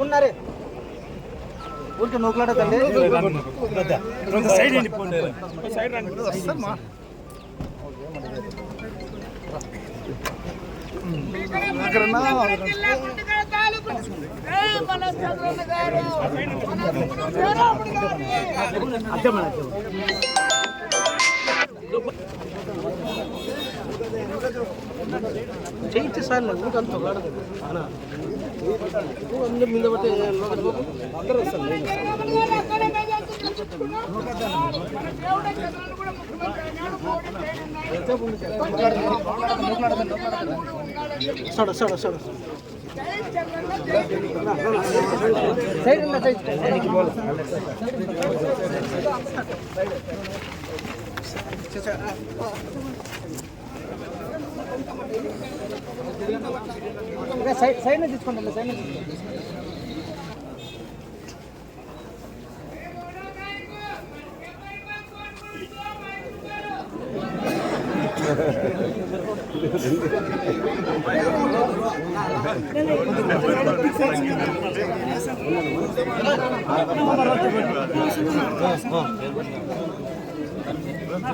ఉన్నారే ఊరికి నూకలాడతండి side side రండి జిల్లా గుంటకల్ తాలూకు ఏ మన చంద్రన్న గారు మన జయరాముడు గారు చేయించే సార్ ఊరికి అంత అందరి మీద బట్టి అందరూ వస్తారు. చంద్రుడు కూడా ముఖ్యమంత్రి అయినాడు, మోడీ అయినాడు. వస్తాడు వస్తాడు వస్తాడు జై చంద్రన్న, జై చంద్రన్న. సైడ్ ఉన్న సైడ్ సైడ్ సైడ్ తీసుకోండి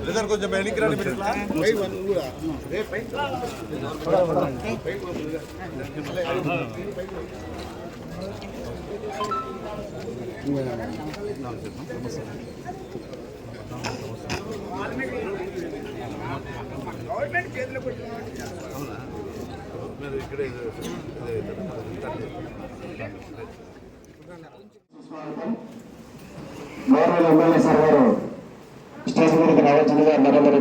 బ్రదర్ కొంచెం వెనక్కి రండి మీరు ఇట్లా. మీరు ఇక్కడే ఇదే- ఇదే- గౌరవ ఎమ్మెల్యే సార్ గారు స్టేజ్ మీదకి రావాల్సిందిగా మరీ మరీ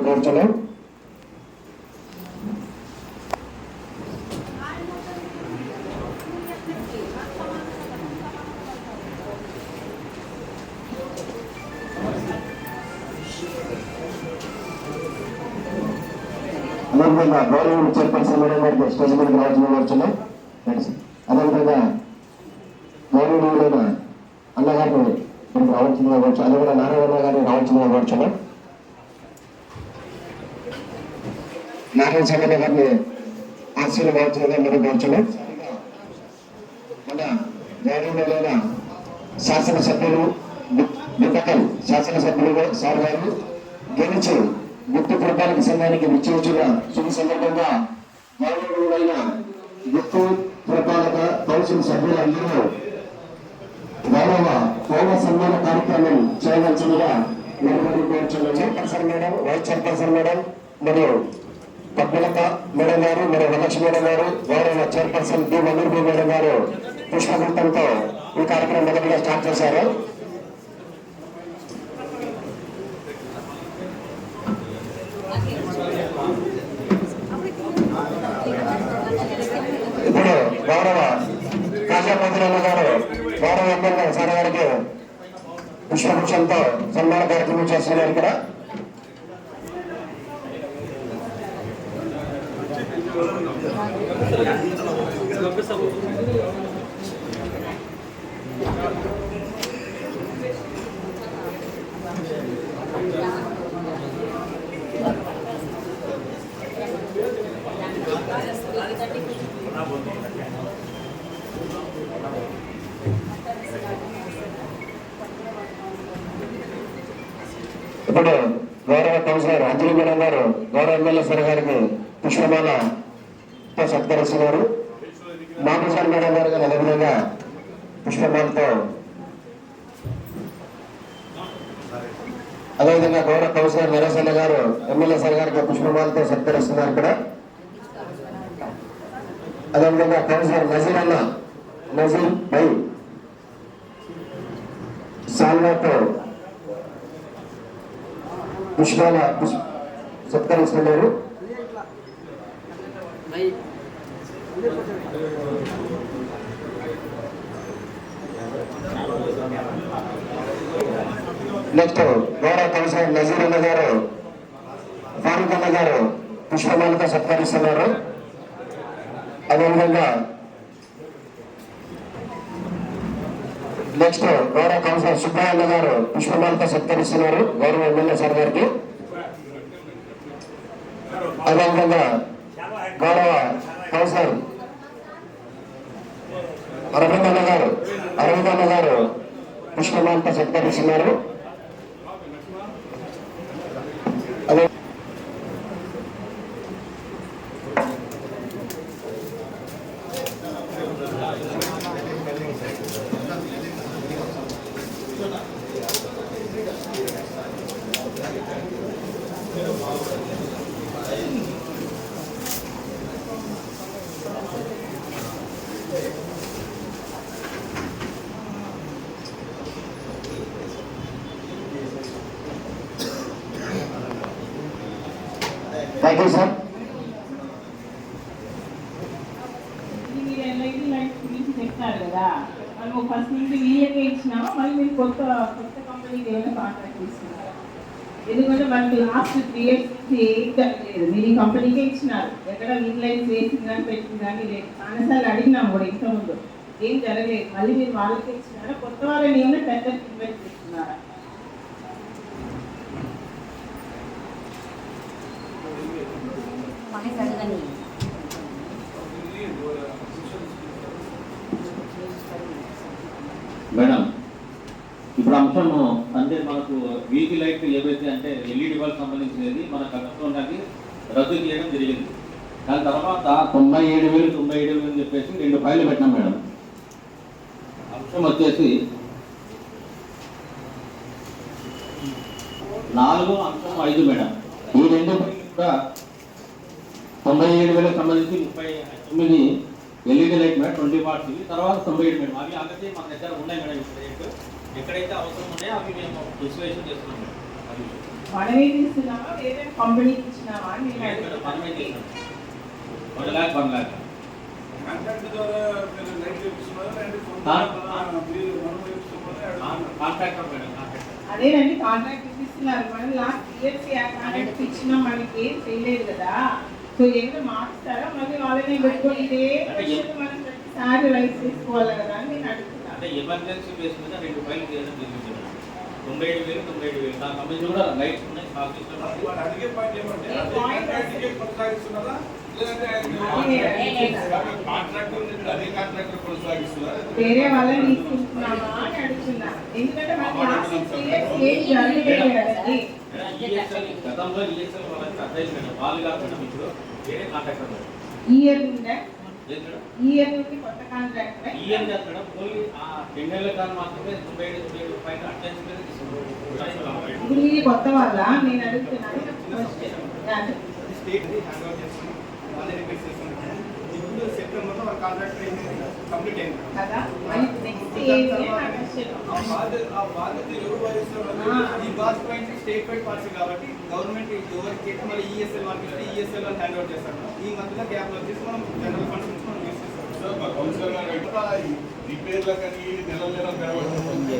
చైర్పర్సన్ మేడం గారికి స్టేజ్ మీదకి రావాల్సిందిగా కోరుచున్నాం అదేవిధంగా గౌరవనీయులైన అన్నగారిని మేము రావాల్సిందిగా కావచ్చు అది కూడా నారాయణ గారిని రావాల్సిందిగా కావచ్చు నారాయణ సాగర్ గారిని ఆశీర్వదించగా మనం కోరుచున్నాం. మన గౌరవనీయులైన శాసనసభ్యులు గుంటకల్ శాసనసభ్యులు సార్ గారు గెలిచి గుర్తు కుటుంబానికి సంఘానికి విచ్చేసిన శుభ సందర్భంగా గౌరవనీయులైన గుర్తు పురపాలక కౌన్సిల్ సభ్యులందరూ గౌరవ పౌర సన్మాన కార్యక్రమం చేయవలసిందిగా నిలబడి కోరుచున్నాను chairperson madam vice chairperson madam మరియు పద్మలత మేడం గారు మరియు వరలక్ష్మి మేడం గారు గౌరవ చైర్పర్సన్ బి మనీర్బీ మేడం గారు పుష్పగుప్తంతో ఈ కార్యక్రమం మొదటిగా స్టార్ట్ చేశారు ఇప్పుడు గౌరవ కాశాపతిరమ్మ గారు గౌరవ ఎమ్మెల్యే సార్ గారికి పుష్పగుచ్చంతో సన్మాన కార్యక్రమం చేస్తున్నారు ఇక్కడ Gracias గౌరవ కౌన్సిలర్ అంజలి మేడం గారు గౌరవ ఎమ్మెల్యే సార్ గారికి పుష్పమాల సత్కరిస్తున్నారు మామసారి మేడం గారు గారు అదేవిధంగా పుష్పమాలతో అదేవిధంగా గౌరవ కౌన్సిలర్ నరేశన్న గారు ఎమ్మెల్యే సార్ గారికి పుష్పమాలతో సత్కరిస్తున్నారు ఇక్కడ. అదేవిధంగా కౌన్సిలర్ నజీర్ అన్న నజీర్ బై సాల్వాతో పుష్పాల సత్కరిస్తున్నారు నెక్స్ట్ గౌరవ కౌన్సిలర్ నజీర్ అన్న గారు ఫారూక్ అన్న గారు పుష్పమాలతో సత్కరిస్తున్నారు. అదేవిధంగా నెక్స్ట్ గౌరవ కౌన్సిలర్ సుబ్బయ్య గారు పుష్పమాలతో సత్కరిస్తున్నారు. గౌరవ ఎమ్మెల్యే సార్ గారికి. అదేవిధంగా గౌరవ కౌన్సిలర్ అరవిందన్న గారు అరవిందన్న గారు పుష్పమాలతో సత్కరిస్తున్నారు అదే థ్యాంక్ యూ సార్ మీరు ఎల్ఐడి లైట్స్ గురించి కదా. మనం ఫస్ట్ నుంచి వీఏకే ఇచ్చినామో మళ్ళీ మీరు కొత్త కొత్త కంపెనీకి ఏమైనా కాంట్రాక్ట్ ఇస్తున్నారా ఎందుకంటే మనకి లాస్ట్ త్రీ ఇయర్స్ ఏం మీరు ఈ కంపెనీకే ఇచ్చినారు. ఎక్కడ వీల్ లైన్స్ వేసింది కానీ పెట్టింది కానీ లేదు. చాలాసార్లు అడిగినాం కూడా ఇంతకుముందు. ఏం జరగలేదు. మళ్ళీ మీరు వాళ్ళకే ఇచ్చినారా? కొత్త వాళ్ళని ఏమైనా పెద్ద ఇన్వెస్ట్ చేస్తున్నారా మేడం ఇప్పుడు అంటే మనకు వీధి లైట్ ఏవైతే అంటే ఎల్ఈడి బల్బ్ సంబంధించినది మన ప్రభుత్వానికి రద్దు చేయడం జరిగింది. దాని తర్వాత తొంభై ఏడు వేలు తొంభై ఏడు వేలు అని చెప్పేసి రెండు ఫైళ్ళు పెట్టినాం మేడం. అంశం వచ్చేసి నాలుగు అంశం ఐదు మేడం. ఈ రెండు ఫైళ్ళు కూడా తొంభై ఏడు వేలకు సంబంధించి ముప్పై తొమ్మిది LED light madam twenty watts ఇవి. తర్వాత తొంభై ఏడు మేడం. అవి అలాగే మన దగ్గర ఉన్నాయి మేడం ఇప్పుడు ఎక్కడైతే అవసరం ఉన్నాయో అవి మేము విశ్లేషణ చేస్తున్నాం మనమే తీసుకున్నామా వేరే కంపెనీకి ఇచ్చినామా మనమే వన్ వన్ అదేనండి కాంట్రాక్ట్ ఇప్పిస్తున్నారు. మనం లాస్ట్ ఇయర్స్ కాంట్రాక్ట్ ఇచ్చినా మనకి ఏం చేయలేదు కదా. సో ఏమైనా మార్చుతారా మళ్ళీ వాళ్ళని question మనం ప్రతిసారి రైస్ చేసుకోవాలి కదా. అంటే ఎమర్జెన్సీ బేస్ మీద రెండు ఫైల్ చేయడం జరిగింది. తొంభై ఏడు వేలు తొంభై ఏడు వేలు. దాని సంబంధించి కూడా లైట్స్ ఉన్నాయి అడిగే పాయింట్ ఏమంటే కొనసాగిస్తున్నారా? వేరే వాళ్ళని తీసుకుంటున్నామా అని అడుగుతున్నా. ఎందుకంటే మనకి లాస్ట్ త్రీ ఇయర్స్ ఏం జరగలేదు కదండి ఈఎస్ఎల్ గతంలో ఈఎస్ఎల్ వాళ్ళకి అర్థం మేడం. వాళ్ళు కాదు మేడం ఇప్పుడు వేరే కాంట్రాక్టర్ ఈ ఇయర్ కొత్త కాంట్రాక్ట్ ఈ ఇది కొత్త నేను అడుగుతున్నాను. స్టేట్ కదా? నెక్స్ట్ ఈ వైడ్ పాలసీ కాబట్టి గవర్నమెంట్ ఎవరికి మళ్ళీ ఈఎస్ఎల్ వాళ్ళకి ఇస్తే ఈఎస్ఎల్ వాళ్ళు హ్యాండ్ ఓవర్ చేస్తారు. ఈ మధ్యలో గ్యాప్ వచ్చేసి మనం జనరల్ ఫండ్స్ నుంచి మనం యూస్ చేస్తాం సార్, మా కౌన్సిలర్ గారు రిపేర్లకని నెల నెల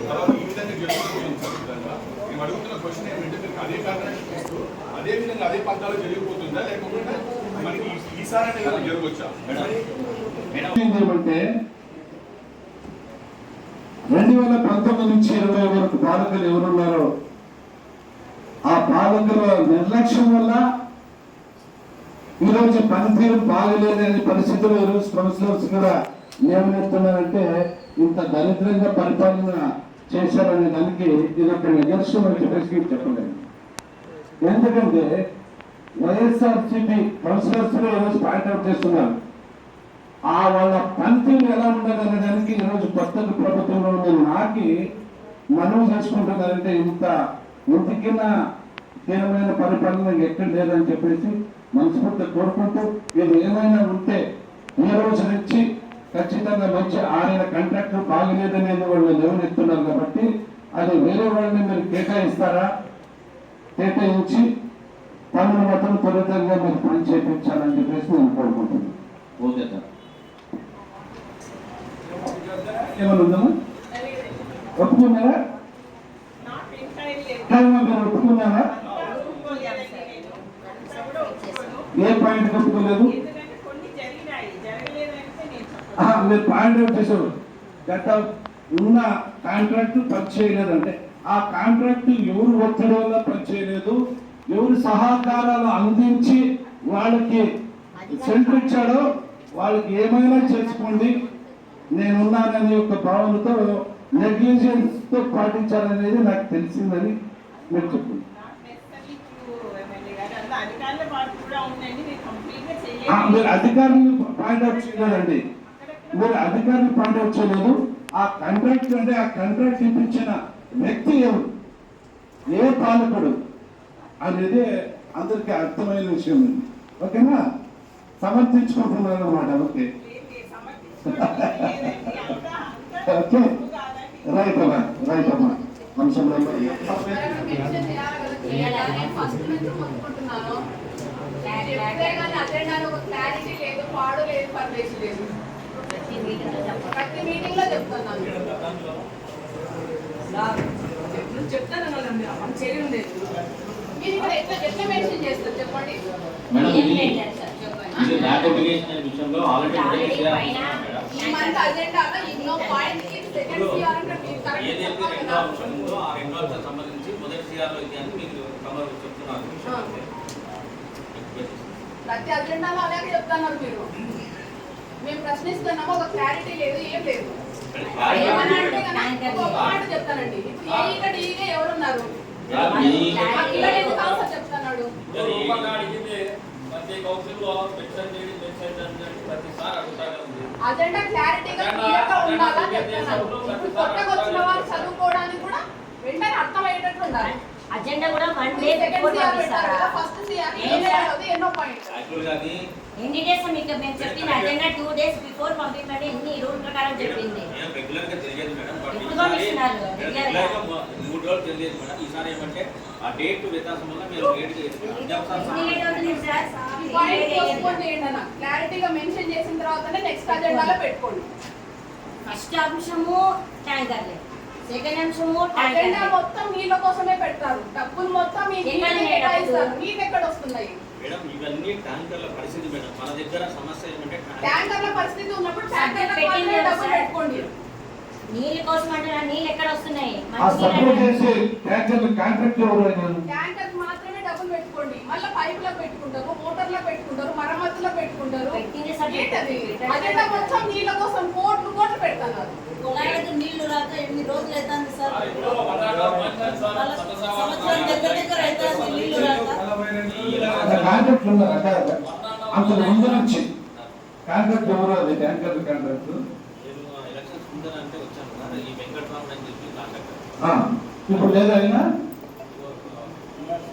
తర్వాత ఈ విధంగా జరుగుతుంది సార్ విధంగా. మేము అడుగుతున్న క్వశ్చన్ ఏమంటే మీరు అదే కాంట్రాక్ట్ ఇస్తూ అదే విధంగా అదే పంతాలు జరిగిపోతుందా? లేకపోతే మనకి ఈ- ఈసారి అనేది జరగవచ్చా? ఏమంటే రెండు వేల పంతొమ్మిది నుంచి ఇరవై వరకు పాలకులు ఎవరున్నారో ఆ పాలకుల నిర్లక్ష్యం వల్ల ఈరోజు పనితీరు బాగలేదనే పరిస్థితిలో ఈరోజు కౌన్సిలర్స్ కూడా నియమిస్తున్నారంటే ఇంత దరిద్రంగా పరిపాలన చేశారనే దానికి ఇది ఒక నిదర్శనం అని చెప్పేసి చెప్పలేదు ఎందుకంటే వైఎస్ఆర్సీపీ కౌన్సిలర్స్ ఈరోజు పాయింట్అవుట్ చేస్తున్నారు. ఆ వాళ్ళ పనితీరు ఎలా ఉండదు దానికి ఈరోజు కొత్త ప్రభుత్వంలో ఉన్న నాకి మనవి చేసుకుంటున్నారంటే ఇంత ఇంతకన్నా తీవ్రమైన పరిపాలన ఎక్కడ లేదని చెప్పేసి మనస్ఫూర్తి కోరుకుంటూ ఇది ఏమైనా ఉంటే ఈ రోజు నుంచి ఖచ్చితంగా మంచి ఆడిన కాంట్రాక్టర్ బాగలేదనేది వాళ్ళు లేవనెత్తున్నారు కాబట్టి అది వేరే వాళ్ళని మీరు కేటాయిస్తారా? కేటాయించి పనులు మాత్రం త్వరితంగా మీరు పని చేయించాలని చెప్పేసి నేను కోరుకుంటున్నాను. Okay sir. ఏమైనా ఉందమ్మా ఒప్పుకున్నారా? మీరు ఒప్పుకున్నారా? ఏ పాయింట్ ఆహా, మీరు పాయింట్ అవుట్ చేశారు. గత ఉన్న కాంట్రాక్ట్ పని చేయలేదంటే ఆ కాంట్రాక్ట్ ఎవరు ఒత్తిడి వల్ల పని చేయలేదు ఎవరు సహకారాలు అందించి వాళ్ళకి సెంటర్ ఇచ్చాడో? వాళ్ళకి ఏమైనా చేసుకోండి. నేనున్నాననే ఒక భావనతో నెగ్లిజెన్స్తో పాటించాలనేది నాకు తెలిసిందని మీరు చెప్పండి నాట్ నెసరీ టు ఎమ్మెల్యే గారు అందులో అధికారుల పాటు కూడా ఉందండి మీరు కంప్లీట్గా ఆ, మీరు అధికారులు పాయింట్ అవుట్ చేయలేదండి మీరు అధికారులు పాయింట్ అవుట్ చేయలేదు. ఆ కాంట్రాక్ట్ అంటే ఆ కాంట్రాక్ట్ ఇప్పించిన వ్యక్తి ఎవరు? ఏ పాలకుడు? అనేది అందరికీ అర్థమైన విషయం ఉంది ఓకేనా? సమర్థించుకుంటున్నాను అనమాట ఓకే. ఓకే. రైట్ అమ్మా రైట్ అమ్మా అంశం క్లారిటీ లేదు పాడు లేదు పర్మిషన్ లేదు. ప్రతి మీటింగ్లో చెప్తున్నాను చెప్తాను అప్పుడు చేయడం లేదు మీరు ఇక్కడ ఎట్లా ఎట్లా మెన్షన్ చేస్తారు చెప్పండి? ఈ మంత్ అజెండాలో ఇన్నో పాయింట్కి సెకండ్ సిఆర్ అంటే మీరు కరెక్ట్ ఏదైతే చెప్పాలి రెండో కదా. అంశం ఉందో ఆ రెండో అంశం సంబంధించి మొదటి సిఆర్లో ఇది అని మీకు కమర్ చెప్తున్నారు. ప్రతి అజెండాలో అలాగే చెప్తున్నారు మీరు. మేము ప్రశ్నిస్తున్నాము ఒక క్లారిటీ లేదు ఏం లేదు. మాట చెప్తానండి. ఇప్పుడు ఏ ఇక్కడ ఈగా ఎవరున్నారు? చెప్తున్నాడు? అజెండా క్లారిటీగా ఉండాలని చెప్తున్నాను ఇప్పుడు కొత్తగా వచ్చిన వారు చదువుకోవడానికి కూడా వెంటనే అర్థమయ్యేటట్లు ఉండాలి అజెండా కూడా వన్ డే సిఆర్ ఎన్నో డేస్ మీకు మేము చెప్పింది అజెండా టూ డేస్ బిఫోర్ పంపించండి ఎన్ని రూల్ ప్రకారం చెప్పింది? మేము రెగ్యులర్గా తెలియదు మేడం పంపిస్తున్నారు? రోజులు తెలియదు మేడం. ఈసారి ఏమంటే ఆ డేట్ వ్యత్యాసం వల్ల లేట్ అన్న. క్లారిటీగా మెన్షన్ చేసిన తర్వాతనే నెక్స్ట్ అజెండాలో పెట్టుకోండి. ఫస్ట్ అంశము ట్యాంకర్లే సెకండ్ అజెండా ట్యాంకర్లే మొత్తం నీళ్ళ కోసమే పెడతారు. డబ్బులు మొత్తం మీ ఎక్కడ కేటాయిస్తారు. వస్తున్నాయి మేడం ఇవన్నీ ట్యాంకర్ల పరిస్థితి మేడం. మన దగ్గర సమస్య ఏమంటే ట్యాంకర్ల పరిస్థితి ఉన్నప్పుడు ట్యాంకర్ల డబ్బులు. పెట్టుకోండి. నీళ్ళ కోసం అంటే నీళ్ళు ఎక్కడ వస్తున్నాయి? ఆ సపోర్ట్ నీళ్ళు చేసి ట్యాంకర్లు కాంట్రాక్ట్ ఎవరు అయినారు? ట్యాంకర్ డబ్బులు పెట్టుకోండి. మళ్ళీ పైపులో పెట్టుకుంటారు మోటార్లో పెట్టుకుంటారు మరమ్మతులో పెట్టుకుంటారు. అజెండా మొత్తం నీళ్ళ కోసం కోట్లు కోట్లు కుళాయిలకు నీళ్ళు రాక ఎన్ని రోజులు అవుతుంది సార్? కాంట్రాక్ట్ ఉన్నారు అంటే అంత ముందు నుంచి. కాంట్రాక్ట్ ఎవరు అది? Tanker contract? నేను ఎలక్షన్స్ ముందరంటే వచ్చాను కదా ఈ వెంకటరామన్ అని చెప్పి కాంటాక్ట్ ఆ, ఇప్పుడు లేదా ఆయన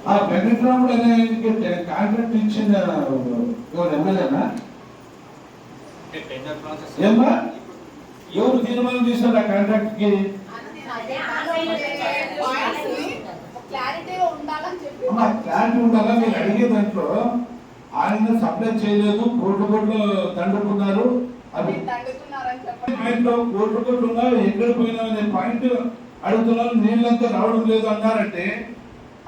ఆ వెంకటరాముడు అనే కాంట్రాక్ట్ ఇచ్చిన ఎమ్మెల్యేనా? ఏమ్మా? ఎవరు తీర్మానం చేశారు ఆ కాంట్రాక్ట్కి ఉండాలని క్లారిటీ ఉండాలా? మీరు అడిగే దాంట్లో ఆయన సప్లై చేయలేదు కోట్లు కోట్లు దండుకున్నారు. అది మీరు దండుతున్నారని పాయింట్ కోట్లు కోట్లు ఉన్నారు ఎక్కడ పోయినా అనే పాయింట్ అడుగుతున్నారు నీళ్ళంతా రావడం లేదు అన్నారంటే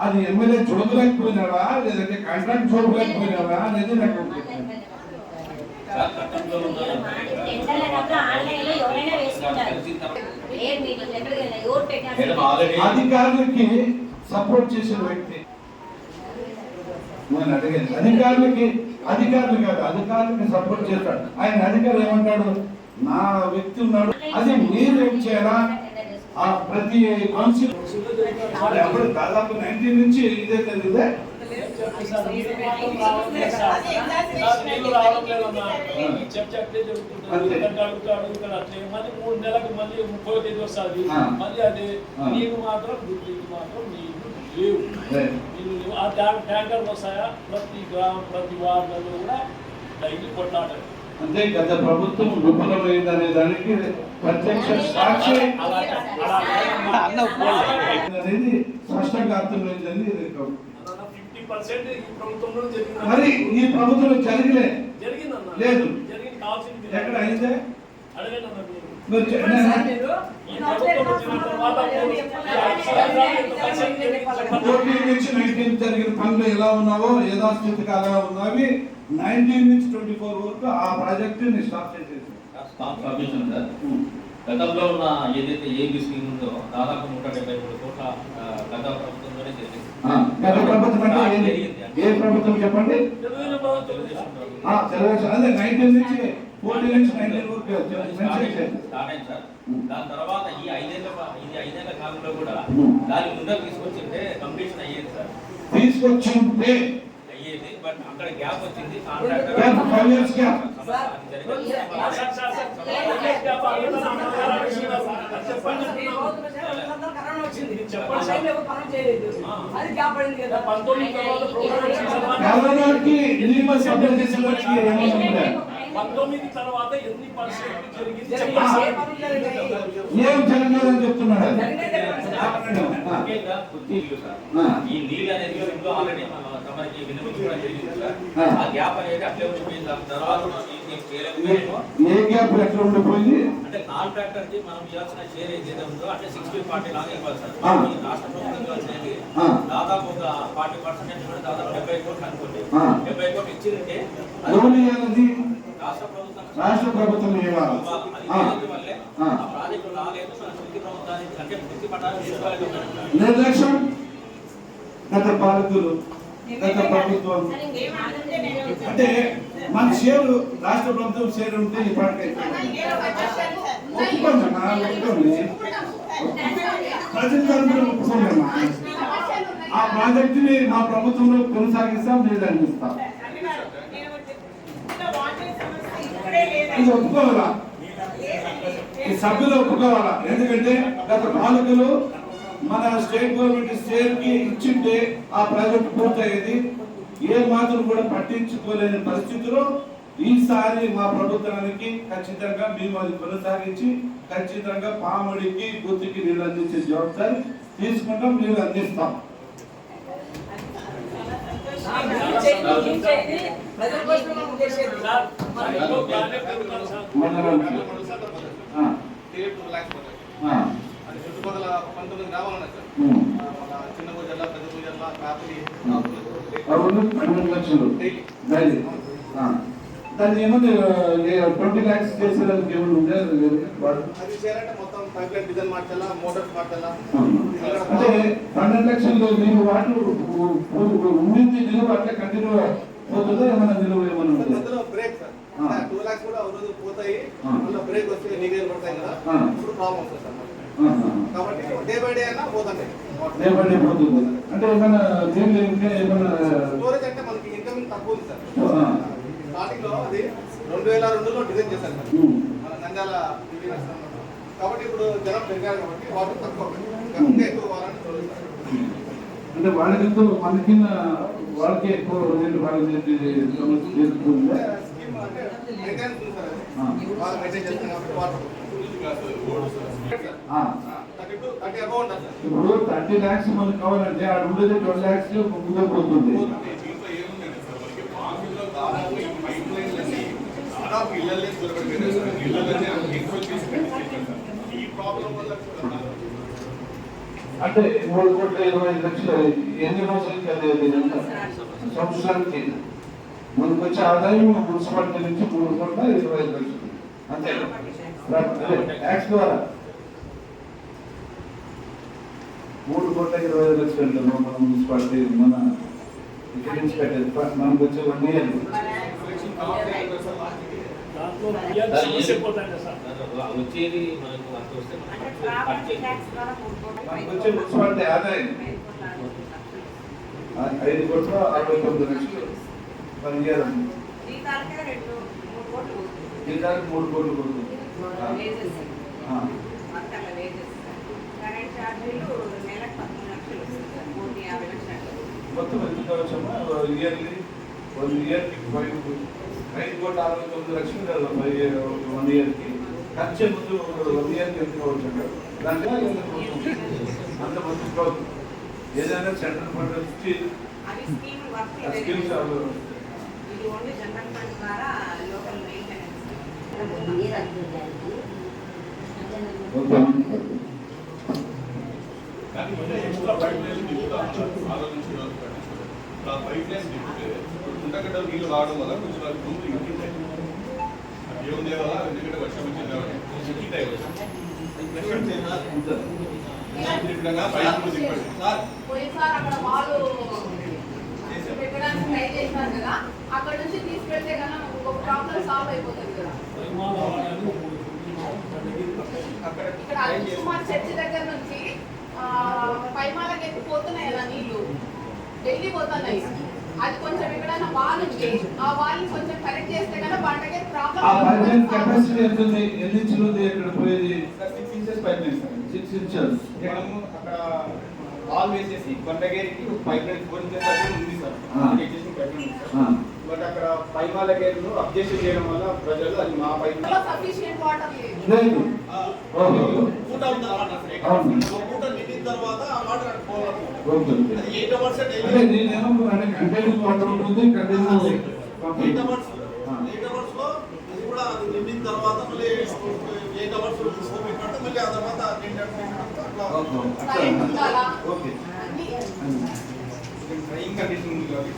అది ఎమ్మెల్యే చూడలేకపోయినావా లేదంటే కాంట్రాక్ట్ చూడలేకపోయినావా అనేది నాకు అధికారులకి సపోర్ట్ చేసిన వ్యక్తి. నేను అడిగేది. అధికారులకి అధికారులు కాదు అధికారులకి సపోర్ట్ చేస్తాడు. ఆయన అధికారులు ఏమంటాడు? నా వ్యక్తి ఉన్నాడు. అది మీరు ఏం చేయాలా? ఆ ప్రతి కౌన్సిల్ అప్పుడు దాదాపు నైన్టీన్ నుంచి ఇదే మళ్ళీ మూడు నెలలకు మళ్ళీ ముప్పై తేదీ వస్తుంది. మళ్ళీ అది. నీకు మాత్రం గుడ్డికి మాత్రం నీళ్ళు లేవు ఆ ట్యాంక్ ట్యాంకర్లు వస్తాయా? ప్రతి గ్రామం ప్రతి వార్డులలో కూడా డైలీ కొట్లాడాలి అంటే గత ప్రభుత్వం విఫలమైందనే దానికి ప్రత్యక్ష సాక్షి. అనేది స్పష్టంగా అర్థమైందని మరి ఈ ప్రభుత్వం జరిగిలే లేదు. ఎక్కడ నైన్టీన్ జరిగిన పనులు ఎలా ఉన్నావో యథాస్థితిగా అలా ఉన్నవి నైన్టీన్ నుంచి ట్వంటీ ఫోర్ వరకు ఆ ప్రాజెక్ట్ స్టార్ట్ చేసేసి స్టాప్ సార్. గతంలో ఉన్న ఏదైతే ఏబీ స్కీమ్ ఉందో దాదాపు నూట డెబ్బై మూడు కోట్ల గత ప్రభుత్వంలోనే జరిగింది గత ప్రభుత్వం అంటే? ఏ ప్రభుత్వం చెప్పండి? అదే నైన్టీన్ నుంచి ఫోర్టీన్ నుంచి నైన్టీన్ వరకు స్టార్ట్ సార్. దాని తర్వాత ఈ ఐదేళ్ళ ఇది ఐదేళ్ళ కాలంలో కూడా. దాన్ని ముందర తీసుకొచ్చింటే కంప్లీషన్ అయ్యేది సార్. తీసుకొచ్చి అయ్యేది బట్ అక్కడ గ్యాప్ వచ్చింది పంతొమ్మిది తర్వాత పంతొమ్మిది తర్వాత ఎన్ని పర్సెంట్ జరిగింది? ఏ? ఏం జరగలేదని చెప్తున్నాడు. ఈ నీళ్ళు అనేది ఇంట్లో ఆల్రెడీ తమరికి వినిపించుకోవడం జరిగింది ఆ. గ్యాప్ అనేది అట్లే ఉండిపోయింది. దాని తర్వాత ఏం ఏ- ఏ గ్యాప్ ఎట్లా ఉండిపోయింది? అంటే కాంట్రాక్టర్కి మనం ఇవ్వాల్సిన షేర్ ఏదైతే ఉందో అంటే సిక్స్టీ ఫార్టీ లాగా ఇవ్వాలి సార్. రాష్ట్ర ప్రభుత్వం ఇవ్వాల్సినది ఆ. దాదాపు ఒక ఫార్టీ పర్సెంట్ కూడా దాదాపు డెబ్బై కోట్లు అనుకోండి. డెబ్బై కోట్లు ఇచ్చిందంటే రాష్ట్ర ప్రభుత్వం ఇవ్వాలి. నిర్లక్ష్యం. గత పాలకులు గత ప్రభుత్వం. అంటే మన షేరు రాష్ట్ర ప్రభుత్వం షేర్ ఉంటే ఈ పాట ఒప్పుకోండి ప్రజల అమ్మా. ఆ ప్రాజెక్టుని మా ప్రభుత్వంలో కొనసాగిస్తాం లేదా అందిస్తాం ఇది ఒప్పుకోవాలా? ఈ సభ్యులు ఒప్పుకోవాలా? ఎందుకంటే గత పాలకులు మన స్టేట్ గవర్నమెంట్ స్టేట్కి ఇచ్చింటే ఆ ప్రాజెక్ట్ పూర్తయ్యేది. ఏ మాత్రం కూడా పట్టించుకోలేని పరిస్థితిలో ఈసారి మా ప్రభుత్వానికి ఖచ్చితంగా మేము అది కొనసాగించి ఖచ్చితంగా పాముడికి గుర్తికి నీళ్ళు అందించే జవాబారి తీసుకుంటాం నీళ్ళు అందిస్తాం ఏం చేయండి, ఏం చేయండి? ప్రజల కోసం మనం చేసేది. సార్, సార్, ఇంకో ప్రాజెక్ట్ ఉంది సార్. మండలానికి ఆ, ఆ, అది చుట్టుపక్కల పంతొమ్మిది గ్రామాలు ఉన్నాయి సార్ చిన్న పూజల్ల పెద్ద పూజల్ల కాపులి రెండు లక్షలు డైలీ దాన్ని ఏమన్నా ట్వంటీ ల్యాక్స్ చేసేదానికి మోటార్స్ మార్చాలా? అంటే పన్నెండు లక్షలు మీరు వాటర్ ఉండింది నిలువ అట్లా కంటిన్యూ పోతుందా? ఏమైనా నిలువ ఏమైనా. టూ లాక్స్ కూడా ఒక రోజు పోతాయి. మళ్ళీ బ్రేక్ వస్తే నీళ్ళు పడతాయి కదా? ఆ. ఇప్పుడు ప్రాబ్లం వస్తుంది సార్. కాబట్టి డే బై డే అయినా పోతాయి రేపటి పోతుంది. అంటే ఏమైనా స్టోరేజ్ అంటే మనకి ఇన్కమింగ్ తక్కువ ఉంది సార్. ఆ. స్టార్టింగ్లో అది రెండు వేల రెండులో డిజైన్ చేశారు. మన నంద్యాల. కాబట్టి ఇప్పుడు జనం పెరిగారు కాబట్టి వాటర్ తక్కువ ఇంకా ఎక్కువ వారాన్ని అంటే వాళ్ళకంతా మనకి వాళ్ళకి ఎక్కువ నీళ్ళు బాగా చేస్తుందా స్కీమ్ అంటే మెయింటెనెన్స్ సార్ మెయింటైన్ కాబట్టి వాటర్. ఇప్పుడు థర్టీ ల్యాక్స్ మనకు కావాలంటే ఆ ఉండేది ట్వెల్వ్ ల్యాక్స్ ముందే పోతుంది దీంట్లో ఏముందంటే సార్ మనకి బావిలో దాదాపు ఈ పైప్ లైన్లన్నీ దాదాపు ఇళ్ళల్లే సార్. ఇళ్ళల్లనే ఎక్కువ ఈ ప్రాబ్లం వల్ల కూడా అంటే మూడు కోట్ల ఇరవై ఐదు లక్షలు ఎన్ని రోజులకి అది? సంవత్సరానికి మనకు వచ్చే ఆదాయం మున్సిపాలిటీ నుంచి మూడు కోట్ల ఇరవై ఐదు లక్షలు. అంతే. ట్యాక్స్ ద్వారా. మూడు కోట్ల ఇరవై ఐదు లక్షలు మన మున్సిపాలిటీ మన ఇక్కడి నుంచి కట్టేది. మనకు వచ్చే వన్ ఇయర్. వచ్చేది మనకు అంత వస్తే వచ్చే మున్సిపాలిటీ ఆదాయం. ఐదు కోట్ల అరవై తొమ్మిది లక్షలు వన్ ఇయర్ జీతాలకే రెండు మూడు కోట్లు లక్షలు మొత్తం ఎంత కావచ్చమ్మా ఇయర్లీ వన్ ఇయర్కి ఫైవ్ ఐదు కోట్ల అరవై తొమ్మిది లక్షలు కదా వన్ ఇయర్కి ఖర్చు ముందు వన్ ఇయర్కి ఎంత కావచ్చు దాంట్లో అంత మంచి గ్రోత్ ఏదైనా సెంట్రల్ ఫండ్ వచ్చి స్కీమ్స్ అవి ఇది ఓన్లీ జనరల్ ఫండ్ ద్వారా లోకల్ మెయింటెనెన్స్ ఓకే కానీ ఇంకా ఎక్స్ట్రా పైప్ గుంటగడ్డ నీళ్ళు రావడం వల్ల కొంచెం ముందు ఇంకింటాయి ఏముంది వల్ల? ఎందుకంటే వర్షం వచ్చింది కాబట్టి. అక్కడ నుంచి తీసుకెళ్తే కన్నా ఒక ప్రాబ్లం సాల్వ్ అయిపోతుంది కదా. చర్చి దగ్గర నుంచి పైమాలకి ఎత్తి పోతున్నాయి కదా నీళ్ళు. డైలీ పోతున్నాయి. అది కొంచెం ఎక్కడైనా వాల్ ఉంది ఆ వాల్ కొంచెం కరెక్ట్ చేస్తే కన్నా పంటకి ఆ ప్రాబ్లం కెపాసిటీ ఎంత ఉంది? ఎన్ని ఇంచులు ఉంది ఇక్కడ పోయేది? Six inches pipe line sir six inches మనము అక్కడ వాల్ వేసేసి కొండగేరికి పైప్ లైన్ ఫోర్ ఇంచెస్ ఉంది సార్. ఎగ్జిస్టింగ్ ఉంది సార్ బట్ అక్కడ పైమాల గేర్లు అబ్జెక్షన్ చేయడం వల్ల ప్రజలు అది మా పైప్ సఫిషియెంట్ వాటర్ లేదు. తర్వాత ఆ పోవాలి ఎయిట్ అవర్స్ అంటే కంటిన్యూ వాటర్ ఉంటుంది కంటిన్యూ ఎయిట్ అవర్స్ ఎయిట్ అవర్స్లో అది కూడా అది నిండిన తర్వాత మళ్ళీ ఎయిట్ అవర్స్ మళ్ళీ ఆ తర్వాత ఓకే డ్రైయింగ్ కండిషన్ ఉంది కాబట్టి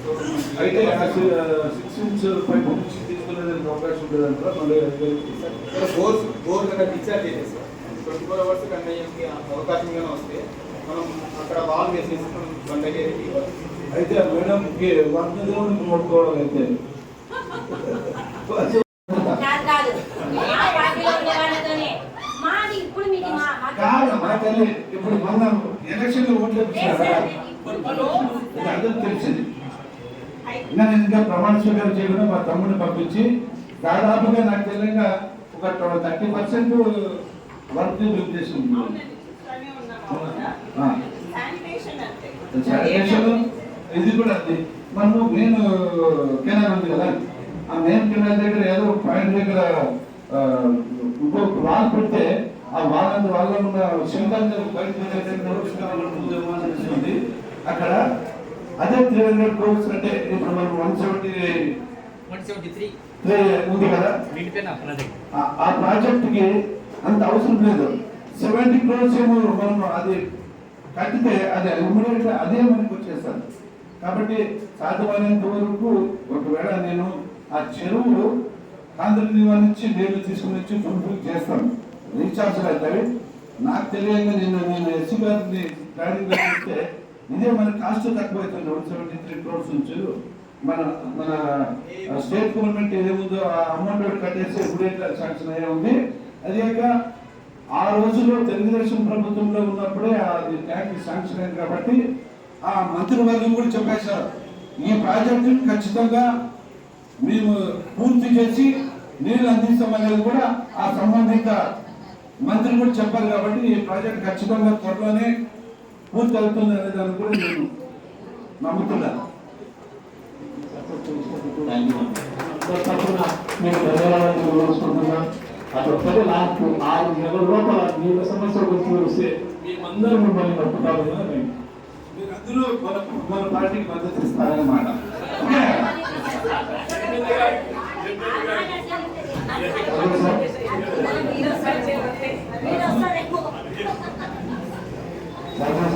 సో అయితే సిక్స్ ఇంచ్ పైప్ నుంచి తీసుకునేదానికి అవకాశం ఉండదంటారా మళ్ళీ బోర్ బోర్ కనుక డిశ్చార్జ్ చేసేసారు ట్వంటీ ఫోర్ అవర్స్ అవకాశం కానీ వస్తే మనం అక్కడ వాల్ వేసేసి మనం కొండగేరికి అయితే మేడంకి వంద దేవుడికి మొట్టుకోవాలి అయితే. ఇప్పుడు మీకు మా కాదు మా తల్లి. ఇప్పుడు మొన్న ఎలక్షన్ ఓట్లు తెలిసింది. ఇంకా నేను ఇంకా ప్రమాణ స్వీకారం చేయకుండా మా తమ్ముడిని పంపించి దాదాపుగా నాకు తెలియక ఒక థర్టీ పర్సెంట్ వర్క్ చేసింది శానిటేషన్ ఇది కూడా అది మనము మెయిన్ కెనాల్ ఉంది కదా ఆ మెయిన్ కెనాల్ దగ్గర ఏదో పాయింట్ దగ్గర వాల్ పెడితే ఆ వాల్ అందు వాళ్ళ ఉన్న సింగల్ ఉంది అక్కడ అదే త్రీ హండ్రెడ్ క్రోర్స్ అంటే ఇప్పుడు మనం వన్ సెవెంటీ ఉంది కదా? ఆ- ఆ ప్రాజెక్ట్కి అంత అవసరం లేదు. సెవెంటీ క్రోర్స్ ఏమో మనం అది కట్టితే అది ఇమ్మీడియట్ అదే మనకు వచ్చేస్తాను కాబట్టి సాధ్యమైనంత వరకు ఒకవేళ నేను ఆ చెరువు ఆంధ్ర నుంచి నీళ్ళు తీసుకుని వచ్చి ఫుల్ఫిల్ చేస్తాను. రీఛార్జ్ అవుతాయి నాకు తెలియక నేను నేను ఎస్సీ గారిని ప్లానింగ్ చేస్తే ఇదే మన కాస్ట్ తక్కువ అవుతుంది వన్ సెవెంటీ త్రీ క్రోర్స్ నుంచి మన మన స్టేట్ గవర్నమెంట్ ఏముందో ఆ అమౌంట్ కట్టేసి ఇప్పుడే శాంక్షన్ అయ్యే ఉంది. అదేక ఆ రోజుల్లో తెలుగుదేశం ప్రభుత్వంలో ఉన్నప్పుడే అది ట్యాంక్ శాంక్షన్ అయింది కాబట్టి ఆ మంత్రివర్గం కూడా చెప్పేశారు. ఈ ప్రాజెక్టు ఖచ్చితంగా మేము పూర్తి చేసి నీళ్ళు అందిస్తామనేది కూడా ఆ సంబంధిత మంత్రి కూడా చెప్పారు కాబట్టి ఈ ప్రాజెక్ట్ ఖచ్చితంగా త్వరలోనే పూర్తి అవుతుంది అనే దాన్ని కూడా నేను నమ్ముతున్నాను. ధన్యవాదాలు అదొక్కటే లాస్ట్ ఆరు నెలల లోపల నీళ్ళ సమస్య వచ్చి వస్తే మేమందరూ మిమ్మల్ని నొప్పుతారు మీరందరూ మన మన పార్టీకి మద్దతు ఇస్తారనమాట Gracias.